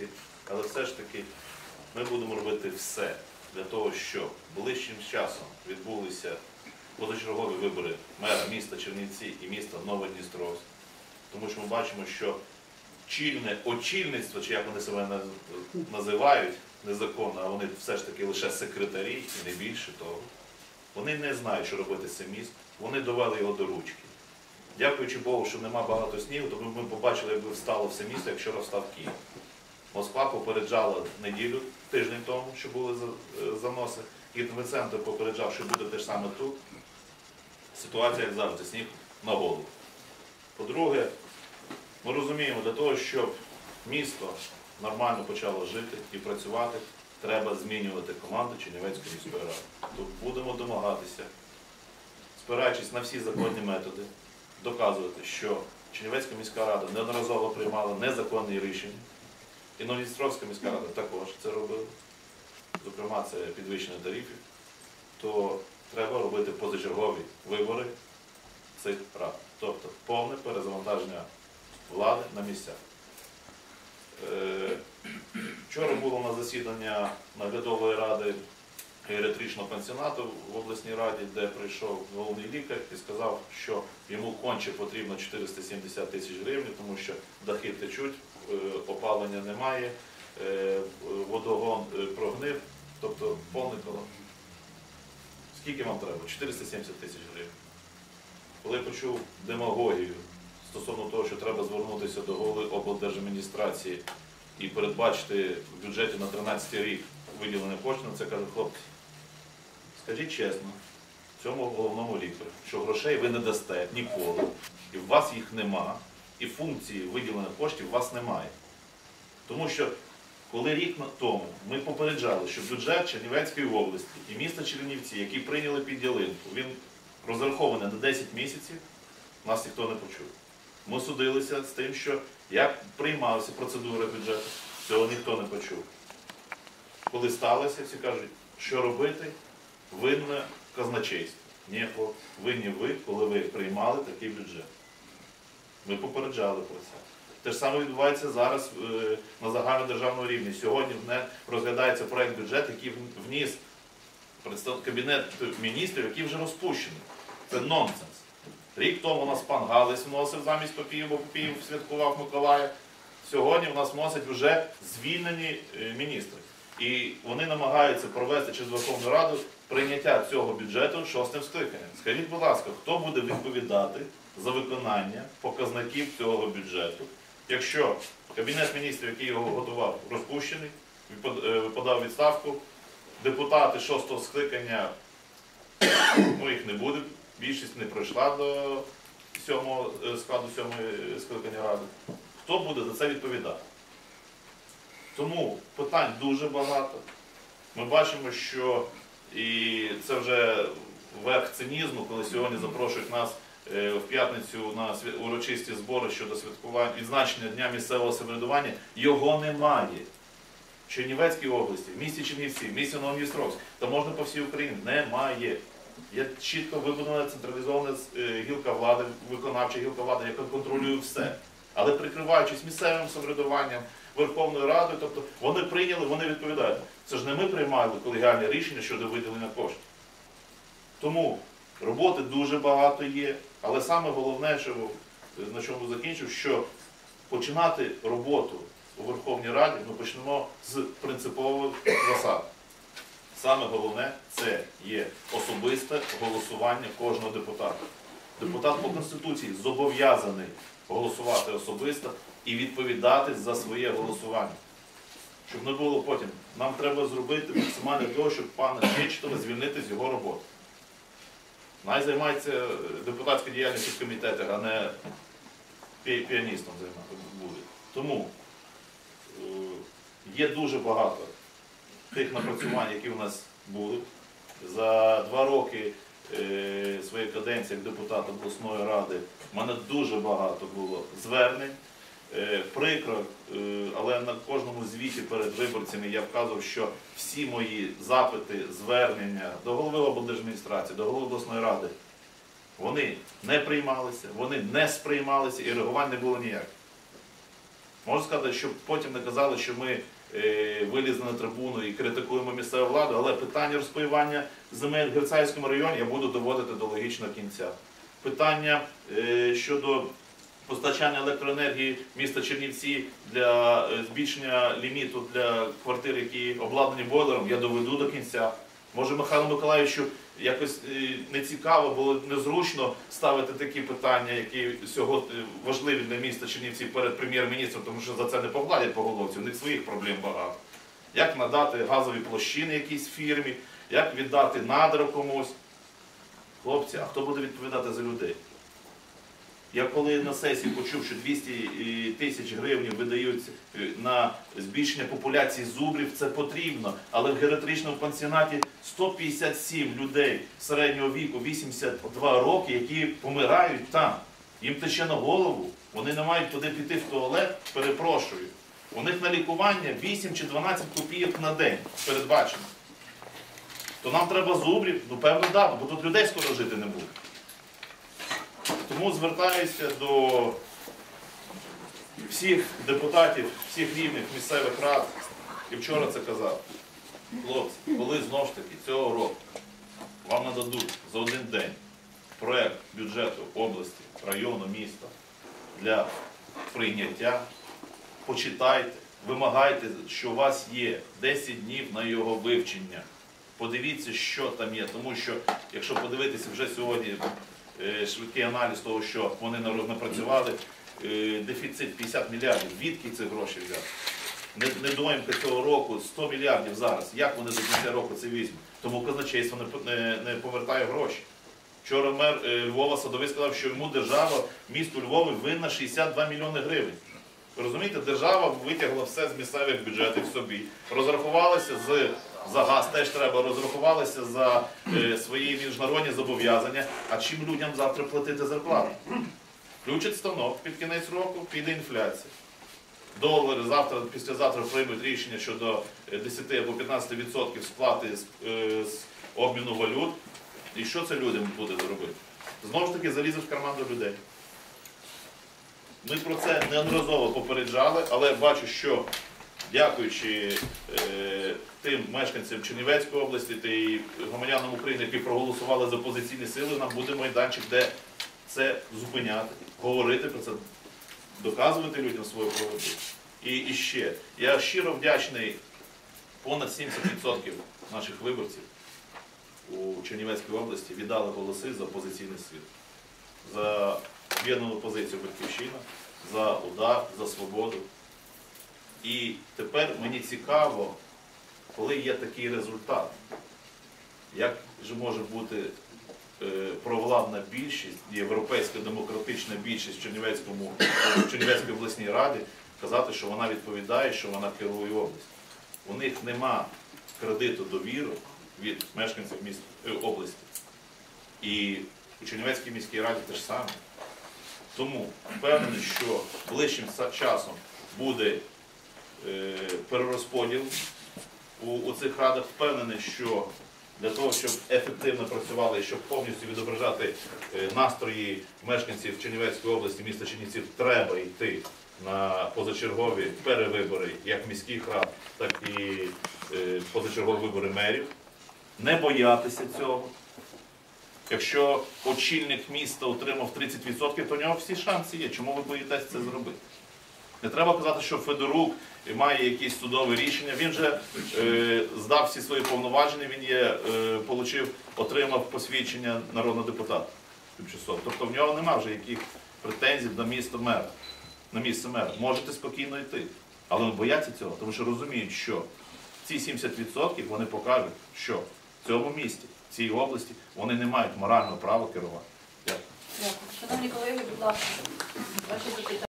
робити, але все ж таки ми будемо робити все для того, щоб ближчим часом відбулися позачергові вибори мера міста Чернівці і міста Новодністровськ. Тому що ми бачимо, що чільне очільництво, чи як вони себе називають незаконно, а вони все ж таки лише секретарі і не більше того. Вони не знають, що робити з цим містом. Вони довели його до ручки. Дякуючи Богу, що нема багато снігу, то ми побачили, якби встало все місто, як вчора встав Київ. Москва попереджала неділю, тиждень тому, що були е, заноси. Гідрометцентр попереджав, що буде те ж саме тут. Ситуація, як завжди, сніг на голову. По-друге, ми розуміємо, для того, щоб місто нормально почало жити і працювати, треба змінювати команду Чернівецької міської ради. Тут будемо домагатися, спираючись на всі законні методи, доказувати, що Чернівецька міська рада неодноразово приймала незаконні рішення. І Новодністровська міська рада також це робила. Зокрема, це підвищення тарифів. То треба робити позачергові вибори цих рад. Тобто повне перезавантаження влади на місцях. Е, Вчора було на засідання наглядової ради геріатричного пансіонату в обласній раді, де прийшов головний лікар і сказав, що йому конче потрібно 470 тисяч гривень, тому що дахи течуть, опалення немає, е, водогон е, прогнив, тобто повний колон. Скільки вам треба? 470 тисяч гривень. Коли почув демагогію стосовно того, що треба звернутися до голови облдержадміністрації і передбачити в бюджеті на 13 рік виділення коштів, це кажу, хлопці, скажіть чесно, цьому головному лікарю, що грошей ви не дасте ніколи, і в вас їх нема, і функції виділення коштів у вас немає. Тому що коли рік тому ми попереджали, що бюджет Чернівецької області і міста Чернівці, які прийняли під ялинку, він розрахований на 10 місяців, нас ніхто не почув. Ми судилися з тим, що як приймалася процедура бюджету, цього ніхто не почув. Коли сталося, всі кажуть, що робити, винне казначейство. Ні, винні ви, коли ви приймали такий бюджет. Ми попереджали про це. Те ж саме відбувається зараз е, на загальнодержавному рівні. Сьогодні розглядається проект бюджету, який вніс кабінет міністрів, який вже розпущений. Це нонсенс. Рік тому у нас пан Галис вносив замість Попіїв, бо Попіїв святкував Миколая. Сьогодні в нас вносять вже звільнені е, міністри. І вони намагаються провести через Верховну Раду прийняття цього бюджету шостим скликанням. Скажіть, будь ласка, хто буде відповідати за виконання показників цього бюджету, якщо Кабінет міністрів, який його готував, розпущений, е, подав відставку, депутати шостого скликання, ну їх не буде, більшість не пройшла до сьомого е, складу сьомої е, скликання ради. Хто буде за це відповідати? Тому питань дуже багато. Ми бачимо, що і це вже верх цинізму, коли сьогодні запрошують нас в п'ятницю на урочисті збори щодо святкування відзначення Дня місцевого самоврядування. Його немає. В Чернівецькій області, в місті Чернівці, в місті Новодністровськ, та можна по всій Україні, немає. Є чітко вибудована централізована е, гілка влади, виконавча гілка влади, яка контролює все. Але прикриваючись місцевим самоврядуванням, Верховною Радою, тобто вони прийняли, вони відповідають. Це ж не ми приймали колегіальне рішення щодо виділення коштів. Тому роботи дуже багато є, але саме головне, що на чому закінчив, що починати роботу у Верховній Раді ми почнемо з принципових засад. Саме головне це є особисте голосування кожного депутата. Депутат по Конституції зобов'язаний голосувати особисто і відповідати за своє голосування. Щоб не було потім. Нам треба зробити максимально того, щоб пана Чечетова звільнити з його роботи. Най займається депутатською діяльністю в комітетах, а не пі- піаністом буде. Тому е, є дуже багато тих напрацювань, які у нас були. За два роки е, своєї каденції як депутата обласної ради в мене дуже багато було звернень. Е, Прикро, е, але на кожному звіті перед виборцями я вказував, що всі мої запити, звернення до голови облдержадміністрації, до голови обласної ради, вони не приймалися, вони не сприймалися і реагувань не було ніяких. Можу сказати, щоб потім не казали, що ми е, вилізли на трибуну і критикуємо місцеву владу, але питання розпаювання земель в Герцайському районі я буду доводити до логічного кінця. Питання щодо постачання електроенергії міста Чернівці для е, збільшення ліміту для квартир, які обладнані бойлером, я доведу до кінця. Може, Михайлу Миколаївичу якось е, не цікаво, було незручно ставити такі питання, які сьогодні важливі для міста Чернівці перед прем'єр-міністром, тому що за це не погладять по головці, у них своїх проблем багато. Як надати газові площини якійсь фірмі, як віддати надра комусь. Хлопці, а хто буде відповідати за людей? Я коли на сесії почув, що 200 тисяч гривень видаються е, на збільшення популяції зубрів, це потрібно. Але в геріатричному пансіонаті 157 людей середнього віку, 82 роки, які помирають там. Їм тече на голову, вони не мають куди піти в туалет, перепрошую. У них на лікування 8 чи 12 копійок на день передбачено. То нам треба зубрів, ну певно, да, бо тут людей скоро жити не буде. Тому звертаюся до всіх депутатів, всіх рівних місцевих рад. І вчора це казав. Хлопці, коли знову ж таки цього року вам нададуть за один день проект бюджету області, району, міста для прийняття, почитайте, вимагайте, що у вас є 10 днів на його вивчення. Подивіться, що там є, тому що якщо подивитися вже сьогодні швидкий аналіз того, що вони напрацювали, е, дефіцит 50 мільярдів. Звідки ці гроші взяти? Недоїмка цього року 100 мільярдів зараз. Як вони до кінця року це візьмуть? Тому казначейство не, повертає гроші. Вчора мер е, Львова Садовий сказав, що йому держава, місту Львові винна 62 мільйони гривень. Розумієте, держава витягла все з місцевих бюджетів собі, розрахувалася з за газ теж треба, розрахувалися за е, свої міжнародні зобов'язання. А чим людям завтра платити зарплату? Включать станок під кінець року, піде інфляція. Долари завтра, післязавтра приймуть рішення щодо е, 10 або 15% сплати з, е, з обміну валют. І що це людям буде робити? Знову ж таки, залізе в карман до людей. Ми про це неодноразово попереджали, але бачу, що дякуючи е, тим мешканцям Чернівецької області та й громадянам України, які проголосували за позиційні сили, нам буде майданчик, де це зупиняти, говорити про це, доказувати людям свою правоту. І, і ще, я щиро вдячний понад 70% наших виборців у Чернівецькій області віддали голоси за опозиційний світ, за об'єднану позицію Батьківщина, за удар, за свободу. І тепер мені цікаво, коли є такий результат, як же може бути е, провладна більшість, європейська демократична більшість в Чернівецькому, в Чернівецькій обласній раді, казати, що вона відповідає, що вона керує областю. У них нема кредиту довіру від мешканців міст, е, області. І у Чернівецькій міській раді те ж саме. Тому впевнений, що ближчим часом буде перерозподіл у, у цих радах. Впевнений, що для того, щоб ефективно працювали і щоб повністю відображати е, настрої мешканців Чернівецької області, міста Чернівців, треба йти на позачергові перевибори як міських рад, так і е, позачергові вибори мерів. Не боятися цього. Якщо очільник міста отримав 30%, то у нього всі шанси є. Чому ви боїтесь це зробити? Не треба казати, що Федорук має якісь судове рішення. Він же е, здав всі свої повноваження, він є, е, получив, отримав посвідчення народного депутата тимчасово. Тобто в нього нема вже яких претензій на місто мера, на місце мера. Можете спокійно йти. Але вони бояться цього, тому що розуміють, що ці 70% вони покажуть, що в цьому місті, в цій області, вони не мають морального права керувати. Дякую. Дякую. Шановні колеги, будь ласка, ваші запитання.